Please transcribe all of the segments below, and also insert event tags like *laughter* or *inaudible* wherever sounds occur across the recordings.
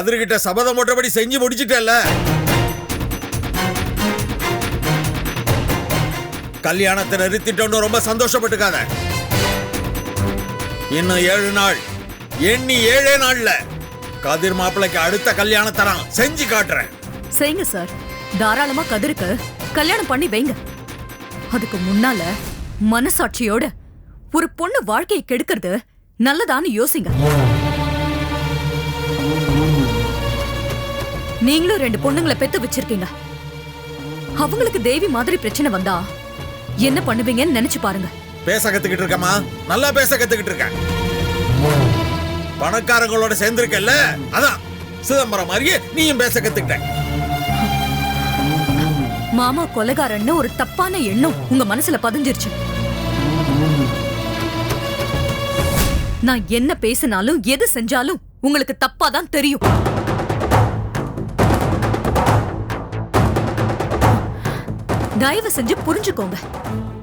கதிர்கிட்ட சபதம் போட்டபடி செஞ்சு முடிச்சிட்டல்ல கல்யாணத்தை நிறுத்திட்டோன்னு ரொம்ப சந்தோஷப்பட்டுக்காத. இன்னும் ஏழு நாள். எண்ணி ஏழே நாள்ல கதிர் மாப்பிளைக்கு அடுத்த கல்யாணத்தை நான் செஞ்சு காட்டுறேன். செய்யுங்க சார் தாராளமா கதிருக்கு கல்யாணம் பண்ணி வைங்க. அதுக்கு முன்னால மனசாட்சியோட ஒரு பொண்ணு வாழ்க்கையை கெடுக்கிறது நல்லதான்னு யோசிங்க. நீங்களும் ரெண்டு பொண்ணுங்களை பெத்து வச்சிருக்கீங்க. அவங்களுக்கு தேவி மாதிரி பிரச்சனை வந்தா என்ன பண்ணுவீங்கன்னு நினைச்சு பாருங்க. பேச கத்துக்கிட்டு இருக்கமா நல்லா பேச கத்துக்கிட்டு இருக்க பணக்காரங்களோட சேர்ந்திருக்கல்ல? அதான். சிதம்பரம் மாதிரியே நீயும் பேச கத்துக்கிட்ட மாமா கொலைகாரன்னு ஒரு தப்பான எண்ணம் உங்க மனசுல பதிஞ்சிருச்சு. நான் என்ன பேசினாலும் எது செஞ்சாலும் உங்களுக்கு தப்பா தான் தெரியும். தயவு செஞ்சு புரிஞ்சுக்கோங்க.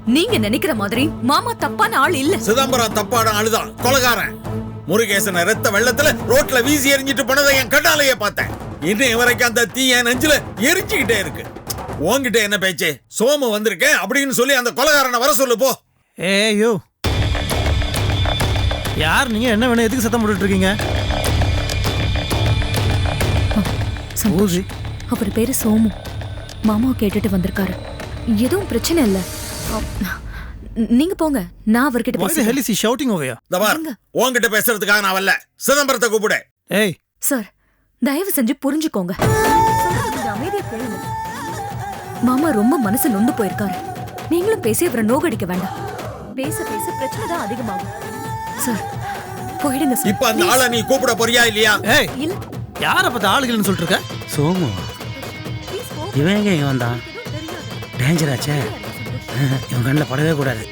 நீங்க நினைக்கிற மாதிரி மாமா தப்பான ஆள் இல்ல. சிதம்பரம் தப்பான ஆளுதான். கொலகாரன். முருகேசன் ரத்த வெள்ளத்துல ரோட்ல வீசி எரிஞ்சிட்டு போனதை என் கண்ணாலேயே பார்த்தேன். இன்னும் வரைக்கும் அந்த தீ என் நெஞ்சில எரிஞ்சுக்கிட்டே இருக்கு. உன்கிட்ட என்ன பேச்சு? சோமு வந்திருக்கேன் அப்படின்னு சொல்லி அந்த கொலகாரனை வர சொல்லு போ. ஏயோ யார் நீங்க என்ன வேணும் எதுக்கு சத்தம் போட்டுட்டு இருக்கீங்க ஊசி. அவர் பேரு சோமு. மாமாவை கேட்டுட்டு வந்திருக்காரு. எதுவும் பிரச்சனை இல்ல. நீங்க போங்க. நான் அவர்கிட்ட பேசுறேன் hell is he shouting over here? இந்த பார் இருங்க. உன்கிட்ட பேசுறதுக்காக நான் வரல. சிதம்பரத்தை கூப்பிடு. ஏய். சார் தயவு செஞ்சு புரிஞ்சுக்கோங்க. மாமா ரொம்ப மனசு நொந்து போயிருக்காரு. நீங்களும் பேசி அவரை நோகடிக்க வேண்டாம். பேச பேச பிரச்சனை தான் அதிகமாகும். சார் போயிடுங்க சார். இப்ப அந்த ஆளை நீ கூப்பிட போறியா இல்லையா? ஏய் யார பத்த ஆளுகள்னு சொல்லிட்டு இருக்க? சோமு. இவன் எங்க இங்க வந்தான். டேஞ்சர் ஆச்சே. இவன் கண்ணில் படவே கூடாது.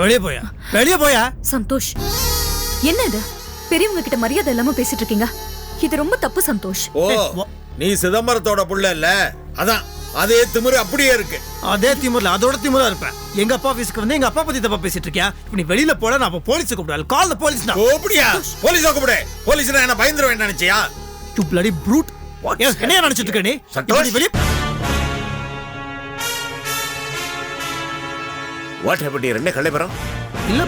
வெளியே போயா? வெளியே போயா? சந்தோஷ் என்ன இது பெரியவங்க கிட்ட மரியாதை இல்லாம பேசிட்டு இருக்கீங்க. இது ரொம்ப தப்பு சந்தோஷ். ஓ நீ சிதம்பரத்தோட புள்ள இல்ல? அதான் அதே திமிரு அப்படியே இருக்கு. அதே திமுறல அதோட திமுறா இருப்பேன் எங்க அப்பா ஆபீஸ்க்கு வந்து எங்க அப்பா பத்தி தப்பா பேசிட்டு இருக்கியா? இப்ப நீ வெளியில போல நான் அப்ப போலீஸ் கூப்பிடாது கால் போலீஸ் நான் அப்படியா? போலீஸா கூப்பிடு. போலீஸ் என்ன பயந்துருவேன் நினைச்சியா? You bloody brute. ஏன், என்னையா நினைச்சிட்டு இருக்க நீ? நீ வெளிய வாட் ஹேப்பன் டியர் என்ன கலைபரம் இல்ல.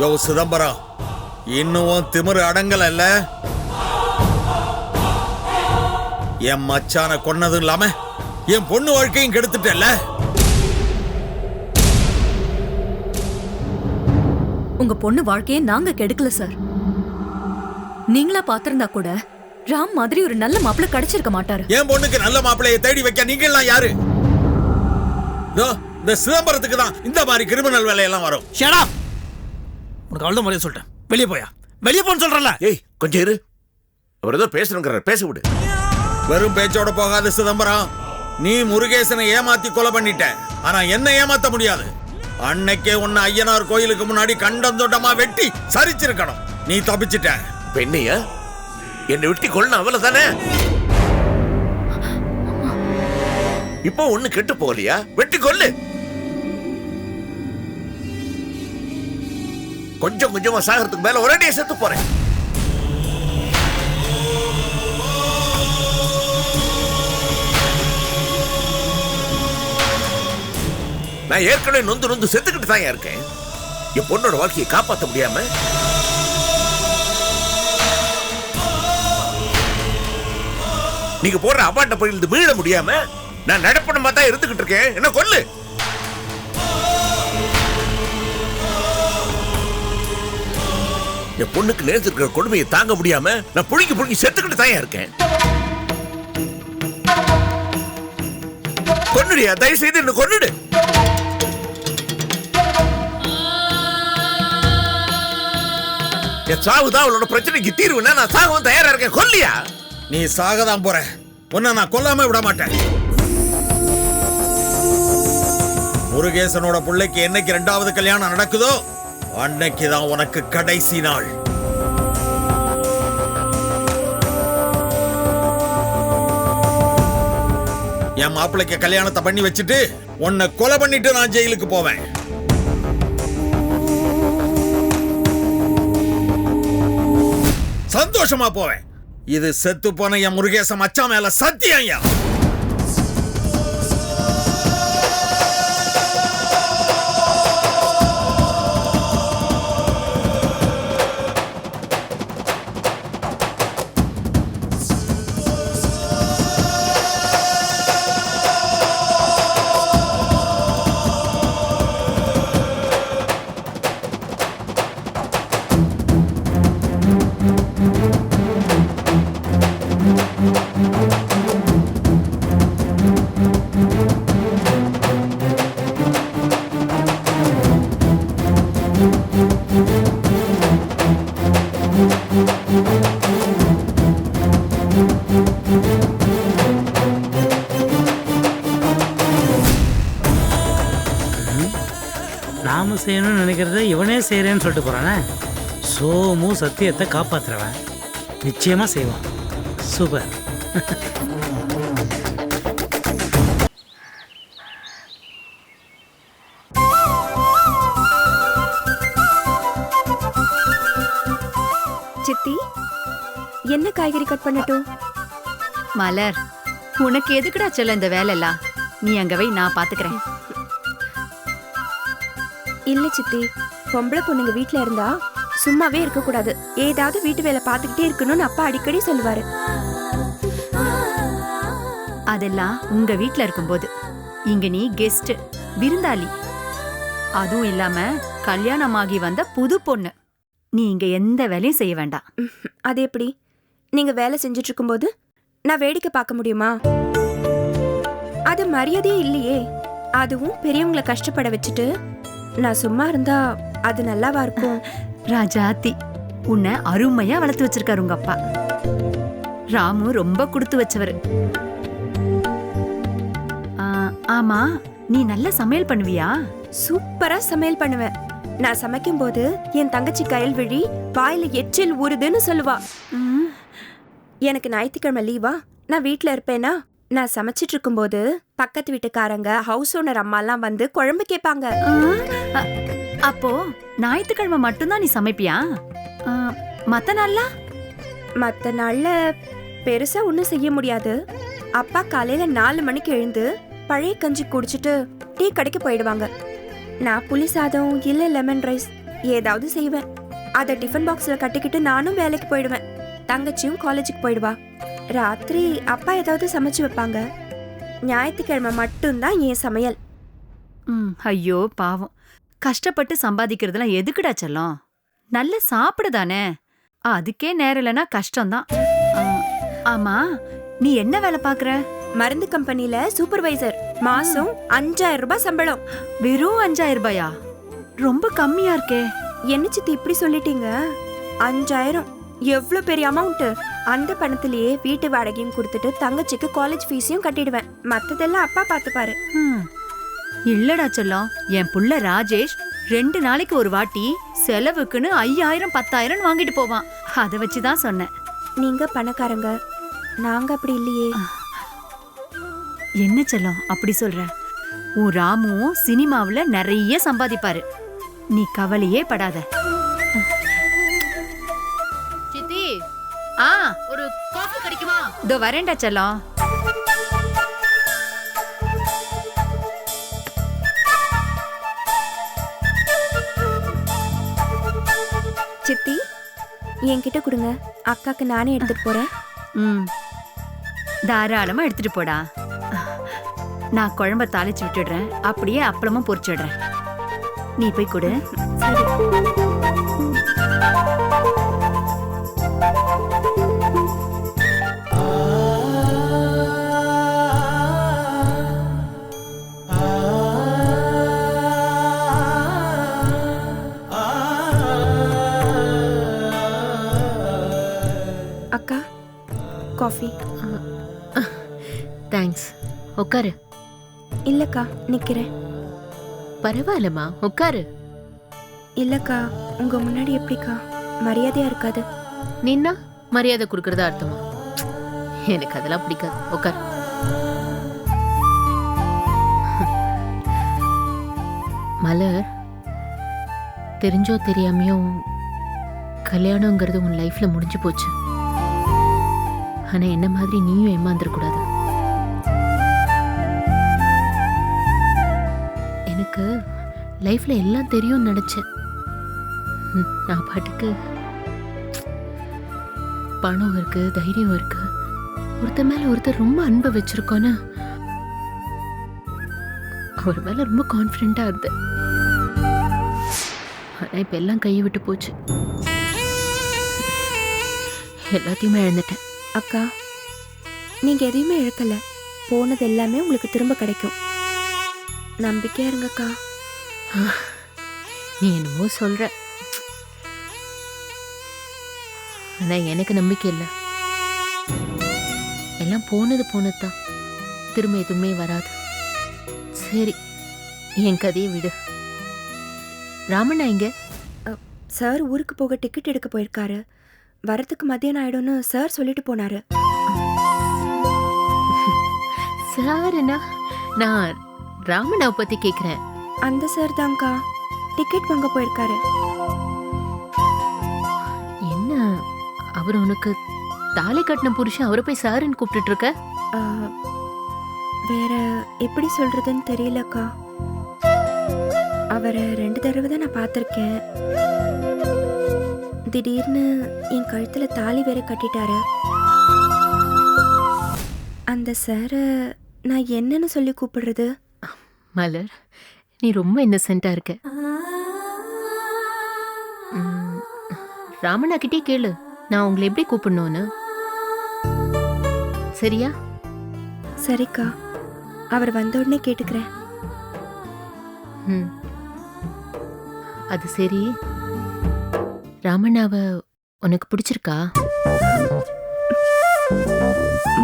யோ சிதம்பரம். இன்னும் உன் திமிரு அடங்கல இல்ல என் மச்சான கொன்னதும் இல்லாம என் பொண்ணு வாழ்க்கையும் கெடுத்துட்டல உங்க பொண்ணு வாழ்க்கையை நாங்க கெடுக்கல சார் நீங்களா பாத்திருந்தா கூட ராம் மாதிரி ஒரு நல்ல மாப்பிள்ளை கிடைச்சிருக்க மாட்டாரு. என் பொண்ணுக்கு நல்ல மாப்பிள்ளைய தேடி வைக்க நீங்க எல்லாம் யாரு? இதோ, இந்த சிதம்பரத்துக்கு தான் இந்த மாதிரி கிரிமினல் வேலையெல்லாம் வரும். ஷட் அப் உனக்கு அவ்வளவு மரியாதை சொல்லிட்டேன். வெளியே போயா? வெளியே போன்னு சொல்றல ஏய் கொஞ்சம் இரு. அவர் ஏதோ பேசணுங்கிறார் பேச விடு. வெறும் பேச்சோட போகாத சிதம்பரம். நீ முருகேசனை ஏமாத்தி கொலை பண்ணிட்ட. ஆனா என்ன ஏமாத்த முடியாது. அன்னைக்கே உன்னை ஐயனார் கோயிலுக்கு முன்னாடி கண்டந்தோட்டமா வெட்டி சரிச்சிருக்கணும். நீ தப்பிச்சிட்ட. பெண்ணைய? என்னை வெட்டி கொள்ளணும் அவ்வளவுதானே இப்போ ஒண்ணு கெட்டு போகலையா? வெட்டி கொல்லு. கொஞ்சம் கொஞ்சமா சாகிறதுக்கு மேல ஒரே செத்து போறேன். நான் ஏற்கனவே நொந்து நொந்து செத்துக்கிட்டு தான் இருக்கேன். என் பொண்ணோட வாழ்க்கையை காப்பாற்ற முடியாம. நீங்க போடுற அபாண்ட பயிலிருந்து மீள முடியாம நான் நடப்பணமா தான் இருந்துகிட்டு இருக்கேன். என்ன கொல்லு? என் பொண்ணுக்கு நேர்த்திருக்கிற கொடுமையை தாங்க முடியாம நான் புழுங்கி புழுங்கி செத்துக்கிட்டு தான் இருக்கேன். கொன்னுடியா? தயவு செய்து என்ன கொன்னுடு. என் சாவு தான் அவளோட பிரச்சனைக்கு தீர்வுனா நான் சாகவும் தயாரா இருக்கேன். கொல்லியா? நீ சாக தான் போற. உன்னை நான் கொல்லாம விட மாட்டேன். முருகேசனோட பிள்ளைக்கு என்னைக்கு ரெண்டாவது கல்யாணம் நடக்குதோ அன்னைக்கு தான் உனக்கு கடைசி நாள். என் மாப்பிள்ளைக்கு கல்யாணத்தை பண்ணி வச்சுட்டு உன்னை கொலை பண்ணிட்டு நான் ஜெயிலுக்கு போவேன். சந்தோஷமா போவேன். இது செத்து போன என் முருகேசன் அச்சா மேல சத்தியம் ஐயா. செய்யணும்னு நினைக்கிறத இவனே செய்கிறேன்னு சொல்லிட்டு போகிறானே சோமு சத்தியத்தை காப்பாத்துறவன். நிச்சயமாக செய்வான். சூப்பர். சித்தி என்ன காய்கறி கட் பண்ணட்டும்? மலர் உனக்கு எதுக்குடா சொல்ல இந்த வேலைலாம் நீ அங்க வை நான் பாத்துக்கிறேன். இல்ல சித்தி பொம்பளை பொண்ணுங்க வீட்ல இருந்தா சும்மாவே இருக்க கூடாது ஏதாவது வீட்டு வேலை பார்த்துக்கிட்டே இருக்கணும்னு அப்பா அடிக்கடி சொல்லுவாரு. அதெல்லாம் உங்க வீட்ல இருக்கும்போது. இங்க நீ கெஸ்ட் விருந்தாளி. அதுவும் இல்லாம கல்யாணமாகி வந்த புது பொண்ணு. நீ இங்க எந்த வேலையும் செய்ய வேண்டாம். அது எப்படி? நீங்க வேலை செஞ்சுட்டு இருக்கும்போது நான் வேடிக்கை பார்க்க முடியுமா? அது மரியாதையே இல்லையே. அதுவும் பெரியவங்களை கஷ்டப்பட வச்சுட்டு நான் சும்மா இருந்தா அது நல்லாவா இருக்கும்? *laughs* ராஜாத்தி உன்னை அருமையா வளர்த்து வச்சிருக்காரு உங்க அப்பா. ராமு ரொம்ப கொடுத்து வச்சவர். ஆமா நீ நல்ல சமையல் பண்ணுவியா? சூப்பரா சமையல் பண்ணுவேன். நான் சமைக்கும்போது என் தங்கச்சி கயல்விழி வாயில எச்சில் ஊறுதுன்னு சொல்லுவா. ம், எனக்கு ஞாயிற்றுக்கிழமை லீவா நான் வீட்ல இருப்பேனா? நான் சமைச்சிட்டு இருக்கும்போது பக்கத்து வீட்டுக்காரங்க ஹவுஸ் ஓனர் அம்மாலாம் வந்து குழம்பு கேட்பாங்க. அப்போ ஞாயிற்றுக்கிழமை மட்டும்தான் நீ சமைப்பியா? ஆ, மத்த நாள்லாம் மற்ற நாள்ல பெருசா ஒன்றும் செய்ய முடியாது. அப்பா காலையில நாலு மணிக்கு எழுந்து பழைய கஞ்சி குடிச்சிட்டு டீ கடைக்கு போயிடுவாங்க. நான் புளி சாதம் இல்ல லெமன் ரைஸ் ஏதாவது செய்வேன். அதை டிஃபன் பாக்ஸ்ல கட்டிக்கிட்டு நானும் வேலைக்கு போயிடுவேன். தங்கச்சியும் காலேஜுக்கு போயிடுவா. ராத்திரி அப்பா ஏதாவது சமைச்சு வைப்பாங்க. ஞாயிற்றுக்கிழமை மட்டும்தான் என் சமையல். ம், ஐயோ பாவம். கஷ்டப்பட்டு சம்பாதிக்கிறதுலாம் எதுக்குடா செல்லம்? நல்ல சாப்பிடுதானே? அதுக்கே நேரம் இல்லைன்னா கஷ்டம்தான். ஆமா நீ என்ன வேலை பாக்குற மருந்து கம்பெனில சூப்பர்வைசர். மாசம் அஞ்சாயிரம் ரூபாய் சம்பளம். வெறும் அஞ்சாயிரம் ரூபாயா? ரொம்ப கம்மியா இருக்கே. என்ன சித்தி இப்படி சொல்லிட்டீங்க? அஞ்சாயிரம். எவ்வளோ பெரிய அமௌண்ட் அந்த பணத்திலேயே வீட்டு வாடகையும் கொடுத்துட்டு தங்கச்சிக்கு காலேஜ் ஃபீஸையும் கட்டிடுவேன். மத்ததெல்லாம் அப்பா பார்த்துப்பாரு ஹம். இல்லடா செல்லம் என் புள்ள ராஜேஷ் ரெண்டு நாளைக்கு ஒரு வாட்டி செலவுக்குன்னு ஐயாயிரம் பத்தாயிரம் வாங்கிட்டு போவான். அதை வச்சுதான் சொன்னேன். நீங்க பணக்காரங்க. நாங்க அப்படி இல்லையே. என்ன செல்லம் அப்படி சொல்ற? உன் ராமுவும் சினிமாவுல நிறைய சம்பாதிப்பாரு. நீ கவலையே படாத. இதோ வரேன்டா செல்லம். சித்தி என்கிட்ட கொடுங்க. அக்காக்கு நானே எடுத்துட்டு போறேன். ம். தாராளமா எடுத்துட்டு போடா. நான் குழம்ப தாளிச்சு விட்டுடுறேன். அப்படியே அப்பளமும் பொரிச்சிடுறேன் நீ போய் கொடு. தேங்க்ஸ் உட்காரு. இல்லக்கா நிக்கிறேன். பரவாயில்லம்மா உட்காரு. இல்லக்கா உங்க முன்னாடி எப்படிக்கா? மரியாதையா இருக்காது. நின்னா மரியாதை கொடுக்கறதா அர்த்தமா? எனக்கு அதெல்லாம் பிடிக்காது. உட்காரு. மலர் தெரிஞ்சோ தெரியாமையோ கல்யாணங்கிறது உன் லைஃப்ல முடிஞ்சு போச்சு. ஆனா என்ன மாதிரி நீயும் ஏமாந்துடக்கூடாது லைஃப்ல எல்லாம் தெரியும்னு நினைச்சேன் நான் பாட்டுக்கு பணம் இருக்கு தைரியம் இருக்கு. ஒருத்தர் மேல ஒருத்தர் ரொம்ப அன்பை வச்சிருக்கோன்னு அவர் மேல ரொம்ப கான்ஃபிடென்ட்டா இருந்தேன் ஆனா இப்ப எல்லாம் கையை விட்டு போச்சு. எல்லாத்தையுமே இழந்துட்டேன். அக்கா நீங்க எதையுமே இழக்கல. போனது எல்லாமே உங்களுக்கு திரும்ப கிடைக்கும். நம்பிக்கையா இருங்கக்கா. *laughs* நீ என்னமோ சொல்ற. ஆனா எனக்கு நம்பிக்கை இல்லை. எல்லாம் போனது போனதுதான். திரும்ப எதுவுமே வராது. சரி என் கதையை விடு. ராமண்ணா எங்க? சார் ஊருக்கு போக டிக்கெட் எடுக்க போயிருக்காரு. வரத்துக்கு மத்தியானம் ஆயிடும்னு சார் சொல்லிட்டு போனாரு. *laughs* சாருண்ணா நான் ராமண்ணாவை பத்தி கேக்குறேன். அந்த சார் தான்க்கா. டிக்கெட் வாங்க போயிருக்காரு. என்ன? அவர் உனக்கு தாலி கட்டின புருஷன் அவரை போய் சாருன்னு கூப்பிட்டுட்டு இருக்க ஆ, வேற எப்படி சொல்றதுன்னு தெரியலக்கா. அவரை ரெண்டு தடவை தான் நான் பார்த்துருக்கேன். திடீர்னு என் கழுத்துல தாலி வேற கட்டிட்டாரு. அந்த சாரை நான் என்னன்னு சொல்லி கூப்பிடுறது? மலர் நீ ரொம்ப இன்னசென்ட்டா இருக்க. ம், ராமண்ணா கிட்டே கேளு. நான் உங்களை எப்படி கூப்பிடணும்னு. சரியா? சரிக்கா. அவர் வந்த உடனே கேட்டுக்கிறேன். ம். அது சரி. ராமண்ணாவை உனக்கு பிடிச்சிருக்கா?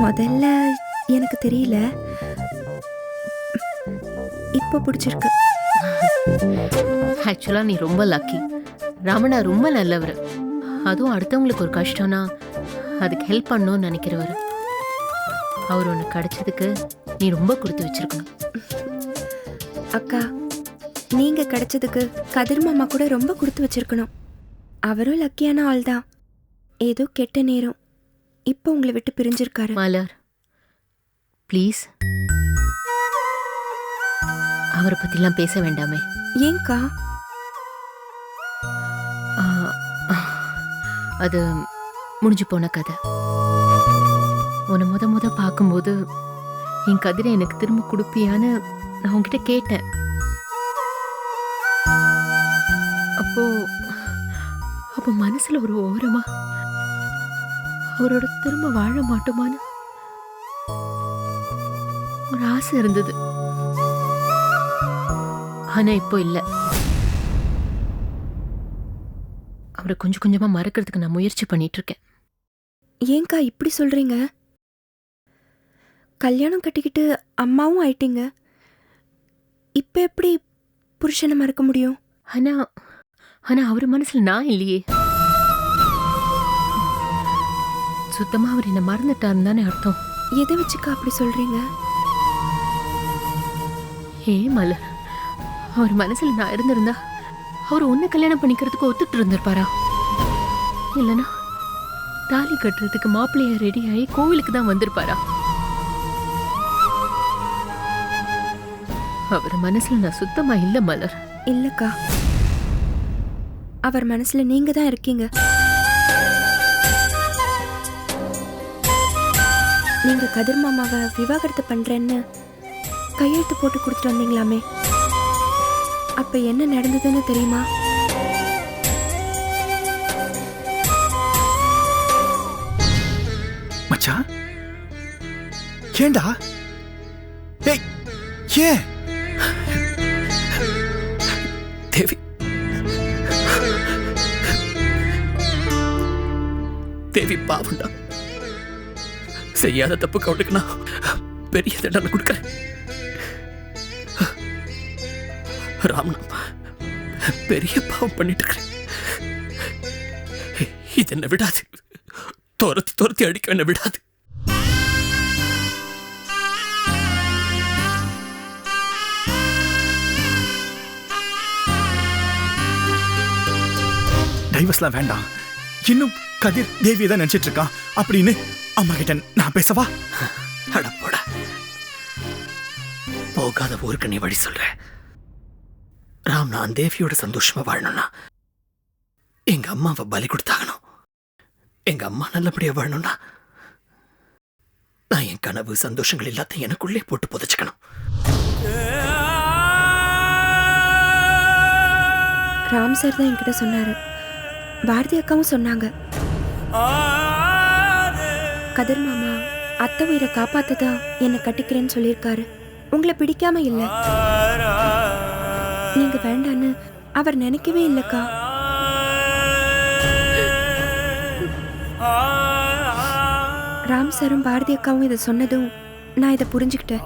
முதல்ல எனக்கு தெரியல. இப்போ பிடிச்சிருக்கு. ஆக்சுவலாக நீ ரொம்ப லக்கி ராமண்ணா ரொம்ப நல்லவர். அதுவும் அடுத்தவங்களுக்கு ஒரு கஷ்டம்னா அதுக்கு ஹெல்ப் பண்ணணும்னு நினைக்கிறவர். அவர் உனக்கு கிடைச்சதுக்கு நீ ரொம்ப கொடுத்து வச்சிருக்கணும். அக்கா நீங்க கிடைச்சதுக்கு கதிர் மாமா கூட ரொம்ப கொடுத்து வச்சிருக்கணும். அவரும் லக்கியான ஆள் தான். ஏதோ கெட்ட நேரம். இப்போ உங்களை விட்டு பிரிஞ்சிருக்காரு. மலர் ப்ளீஸ் அவரை பற்றிலாம் பேச வேண்டாமே. ஆ, அது முடிஞ்சு போன கதை. உன்னை முத முத பார்க்கும்போது என் கதிரை எனக்கு திரும்ப கொடுப்பியான்னு நான் உன்கிட்ட கேட்டேன். அப்போ அப்போ மனசுல ஒரு ஓரமா அவரோட திரும்ப வாழ மாட்டோமான்னு ஒரு ஆசை இருந்தது. ஆனா இப்போ இல்லை. அவரை கொஞ்சம் கொஞ்சமா மறக்கிறதுக்கு நான் முயற்சி பண்ணிட்டு இருக்கேன் ஏன்க்கா இப்படி சொல்றீங்க? கல்யாணம் கட்டிக்கிட்டு அம்மாவும் ஆயிட்டீங்க. இப்போ எப்படி புருஷனை மறக்க முடியும்? ஆனா ஆனா அவர் மனசுல நான் இல்லையே. சுத்தமா அவர் என்ன மறந்துட்டாருன்னு தானே அர்த்தம். எதை வச்சுக்கா அப்படி சொல்றீங்க? ஏ மலர். அவர் மனசுல நான் இருந்திருந்தா அவர் ஒன்று கல்யாணம் பண்ணிக்கிறதுக்கு ஒத்துட்டு இருந்திருப்பாரா? இல்லனா தாலி கட்டுறதுக்கு மாப்பிள்ளைய ரெடி ஆகி கோவிலுக்கு தான் வந்திருப்பாரா? அவர் மனசுல நான் சுத்தமா இல்ல மலர். இல்லக்கா. அவர் மனசுல நீங்க தான் இருக்கீங்க. நீங்க கதிர் மாமாவை விவாகரத்து பண்றேன்னு கையெழுத்து போட்டு கொடுத்துட்டு வந்தீங்களாமே. அப்ப என்ன நடந்ததுன்னு தெரியுமா? மச்சான் ஏண்டா? ஏய் ஏன்? தேவி. தேவி பாவண்டா செய்யாத தப்புக்கு அவளுக்கு நான் பெரிய தண்டனை கொடுக்குறேன். ராம் பெரிய பாவம் பண்ணிட்டு இருக்கேன் இது என்ன விடாது. துரத்தி துரத்தி அடிக்க என்ன விடாது. டைவர்ஸ்லாம் வேண்டாம். இன்னும் கதிர் தேவியை தான் நினைச்சிட்டு இருக்கான் அப்படின்னு அம்மா கிட்ட நான் பேசவா? அட போட. போகாத ஊருக்கு நீ வழி சொல்றேன் ராம் நான் தேவியோட சந்தோஷமா வாழணும்னா எங்க அம்மாவை பலி கொடுத்தாகணும். எங்க அம்மா நல்லபடியா வாழணும்னா நான் என் கனவு சந்தோஷங்கள் எல்லாத்தையும் எனக்குள்ளே போட்டு புதைச்சுக்கணும். ராம் சார் தான் என்கிட்ட சொன்னாரு. பாரதி அக்காவும் சொன்னாங்க. கதிர் மாமா அத்தை உயிரை காப்பாத்ததா என்னை கட்டிக்கிறேன்னு சொல்லியிருக்காரு. உங்களை பிடிக்காம இல்லை. நீங்க வேண்டான்னு அவர் நினைக்கவே இல்லக்கா. ராம் சாரும் பாரதி அக்காவும் இதை சொன்னதும் நான் இதை புரிஞ்சுக்கிட்டேன்.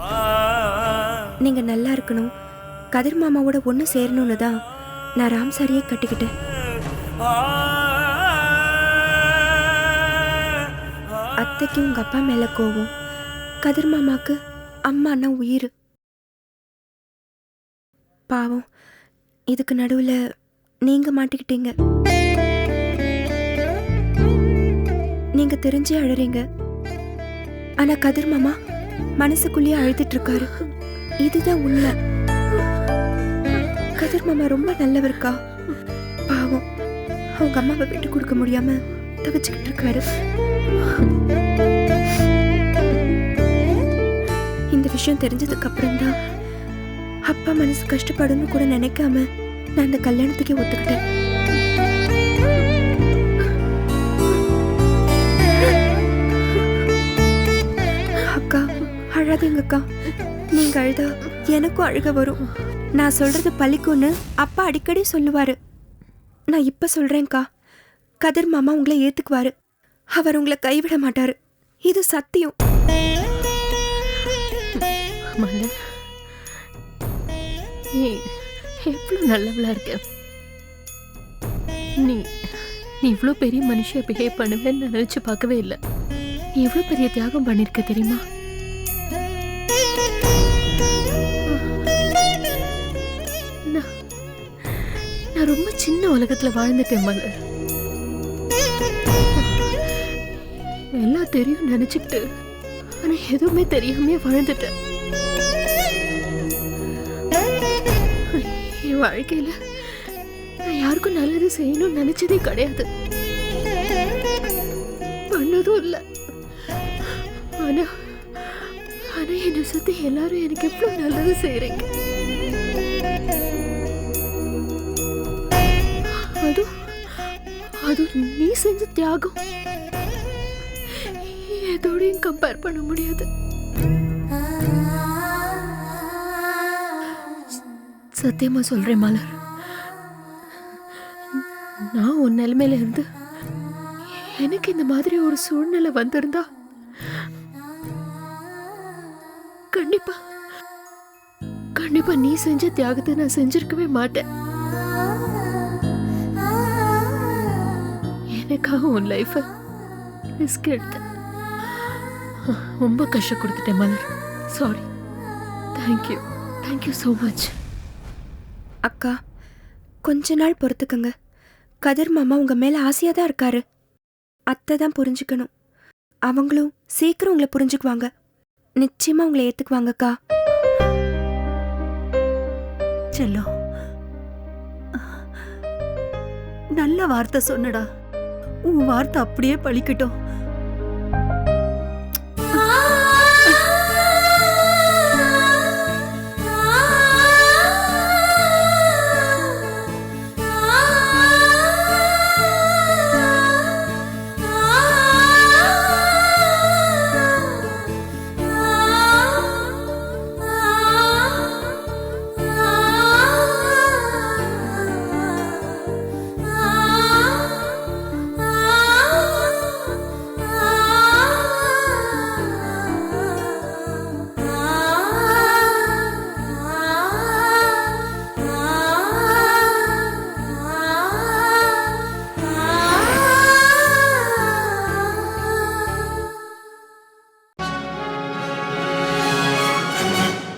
நீங்க நல்லா இருக்கணும். கதிர் மாமாவோட ஒன்று சேரணும்னு தான் நான் ராம் சாரியே கட்டிக்கிட்டேன். அத்தைக்கு உங்க அப்பா மேல கோவம். கதிர் மாமாக்கு அம்மானா உயிர். பாவம். இதுக்கு நடுவில் நீங்கள் மாட்டிக்கிட்டீங்க. நீங்கள் தெரிஞ்சே அழறீங்க. ஆனால் கதிர் மாமா மனசுக்குள்ளேயே அழுதுட்டு இருக்காரு இதுதான் உண்மை. கதிர் மாமா ரொம்ப நல்லவருக்கா. பாவம். அவங்க அம்மாவை விட்டு கொடுக்க முடியாம தவிச்சுக்கிட்டு இருக்காரு. இந்த விஷயம் தெரிஞ்சதுக்கு அப்புறம் தான் அப்பா மனசு கஷ்டப்படும்னு கூட நினைக்காம நான் அந்த கல்யாணத்துக்கே ஒத்துக்கிட்டேன். அக்கா அழாதீங்கக்கா நீங்க அழுதா எனக்கும் அழுக வரும். நான் சொல்றது பழிக்கும்னு அப்பா அடிக்கடி சொல்லுவாரு. நான் இப்ப சொல்றேன்க்கா. கதிர் மாமா உங்களை ஏத்துக்குவாரு. அவர் உங்களை கைவிட மாட்டாரு. இது சத்தியம். எவ்வளோ நல்லவளா இருக்க? நீ நீ இவ்வளோ பெரிய மனுஷிய பிஹேவ் பண்ணுவேன்னு நான் நினச்சி பார்க்கவே இல்லை. நீ எவ்வளோ பெரிய தியாகம் பண்ணியிருக்க தெரியுமா? நான் ரொம்ப சின்ன உலகத்துல வாழ்ந்துட்டேன் மலர் எல்லாம் தெரியும் நினச்சிக்கிட்டு ஆனா எதுவுமே தெரியாமே வாழ்ந்துட்டேன். என் வாழ்க்கையில் நான் யாருக்கும் நல்லது செய்யணும்னு நினச்சதே கிடையாது. பண்ணதும் இல்லை. ஆனால் ஆனால் என்னை சுற்றி எல்லாரும் எனக்கு எவ்வளோ நல்லது செய்கிறீங்க அதுவும் அதுவும் நீ செஞ்ச தியாகம். எதோடையும் கம்பேர் பண்ண முடியாது. சத்தியமா சொல்றேன் மலர். நான் உன் நிலைமையில இருந்து எனக்கு இந்த மாதிரி ஒரு சூழ்நிலை வந்திருந்தா கண்டிப்பா கண்டிப்பா நீ செஞ்ச தியாகத்தை நான் செஞ்சிருக்கவே மாட்டேன். எனக்காக உன் லைஃப ரிஸ்க் எடுத்தேன். ரொம்ப கஷ்டம் கொடுத்துட்டேன் Malar sorry thank you thank you so much அக்கா கொஞ்ச நாள் பொறுத்துக்கங்க. கதிர் மாமா உங்க மேல ஆசையா தான் இருக்காரு. அத்தை தான் புரிஞ்சுக்கணும். அவங்களும் சீக்கிரம் உங்களை புரிஞ்சுக்குவாங்க. நிச்சயமா உங்களை ஏத்துக்குவாங்கக்கா செல்லம் நல்ல வார்த்தை சொன்னடா. உன் வார்த்தை அப்படியே பழிக்கட்டும்.